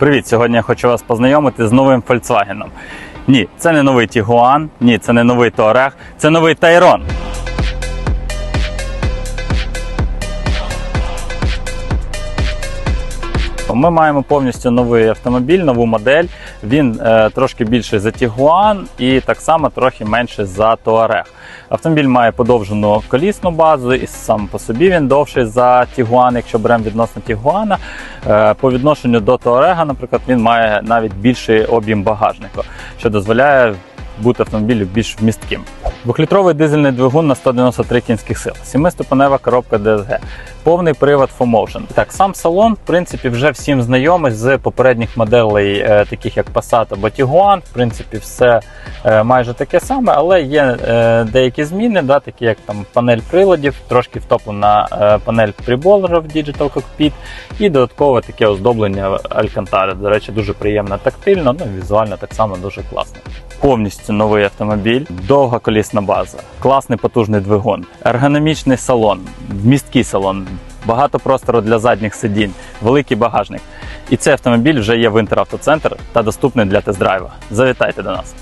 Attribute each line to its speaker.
Speaker 1: Привіт! Сьогодні я хочу вас познайомити з новим Volkswagen. Ні, це не новий Тігуан, ні, це не новий Touareg, це новий Tayron. Ми маємо повністю новий автомобіль, нову модель. Він е, трошки більший за Tiguan і так само трохи менший за Touareg. Автомобіль має подовжену колісну базу, і сам по собі він довший за Tiguan, якщо беремо відносно Tiguan. Е, по відношенню до Touareg, наприклад, він має навіть більший об'єм багажника, що дозволяє бути автомобілю більш вмістким. Двохлітровий дизельний двигун на 193 кінських сил, сімиступенева коробка DSG, повний привод 4Motion. Так, сам салон, в принципі, вже всім знайомий з попередніх моделей, е, таких як Passat або Tiguan. В принципі, все е, майже таке саме, але є е, деякі зміни, да, такі як там панель приладів, трошки втоплена панель приборів Digital Cockpit і додаткове таке оздоблення Alcantara. До речі, дуже приємно тактильно, ну візуально так само дуже класно. Повністю новий автомобіль, довга колісна база, класний потужний двигун, ергономічний салон, вмісткий салон, багато простору для задніх сидінь, великий багажник. І цей автомобіль вже є в Інтеравтоцентр та доступний для тест-драйва. Завітайте до нас.